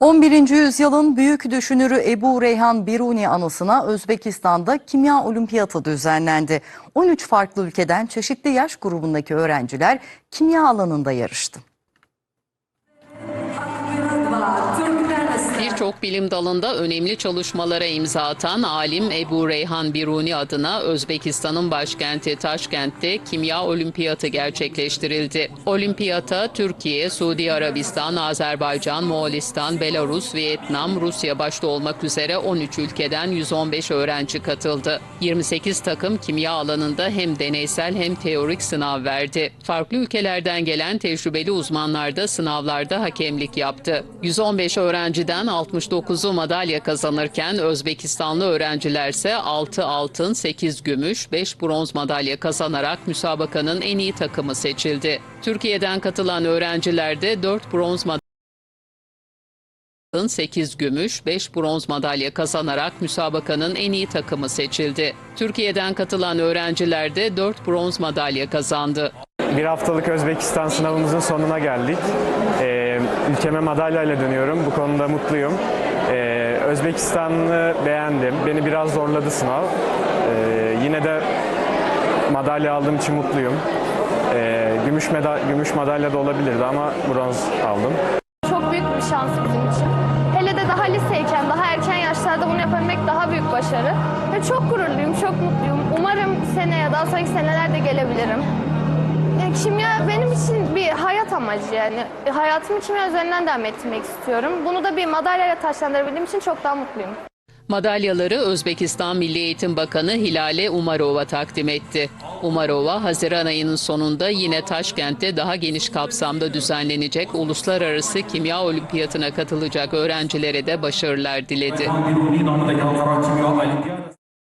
11. yüzyılın büyük düşünürü Ebu Reyhan Biruni anısına Özbekistan'da kimya olimpiyatı düzenlendi. 13 farklı ülkeden çeşitli yaş grubundaki öğrenciler kimya alanında yarıştı. Birçok bilim dalında önemli çalışmalara imza atan alim Ebu Reyhan Biruni adına Özbekistan'ın başkenti Taşkent'te kimya olimpiyatı gerçekleştirildi. Olimpiyata Türkiye, Suudi Arabistan, Azerbaycan, Moğolistan, Belarus, Vietnam, Rusya başta olmak üzere 13 ülkeden 115 öğrenci katıldı. 28 takım kimya alanında hem deneysel hem teorik sınav verdi. Farklı ülkelerden gelen tecrübeli uzmanlar da sınavlarda hakemlik yaptı. 115 öğrenciden 69'u madalya kazanırken Özbekistanlı öğrenciler ise 6 altın, 8 gümüş, 5 bronz madalya kazanarak müsabakanın en iyi takımı seçildi. Türkiye'den katılan öğrenciler de 4 bronz madalya 8 gümüş, 5 bronz madalya kazanarak müsabakanın en iyi takımı seçildi. Türkiye'den katılan öğrenciler de 4 bronz madalya kazandı. Bir haftalık Özbekistan sınavımızın sonuna geldik. Ee, ülkeme madalyayla dönüyorum. Bu konuda mutluyum. Ee, Özbekistan'ı beğendim. Beni biraz zorladı sınav. Ee, yine de madalya aldığım için mutluyum. Ee, gümüş, meda- gümüş madalya da olabilirdi ama bronz aldım. Çok büyük bir şans bizim için. Hele de daha liseyken, daha erken yaşlarda bunu yapabilmek daha büyük başarı. Ve çok gururluyum, çok mutluyum. Umarım seneye, daha sonraki senelerde gelebilirim. Yani kimya benim için bir hayat amacı yani. Hayatımı kimya üzerinden devam ettirmek istiyorum. Bunu da bir madalyayla taşlandırabildiğim için çok daha mutluyum. Madalyaları Özbekistan Milli Eğitim Bakanı Hilale Umarova takdim etti. Umarova, Haziran ayının sonunda yine Taşkent'te daha geniş kapsamda düzenlenecek uluslararası kimya olimpiyatına katılacak öğrencilere de başarılar diledi.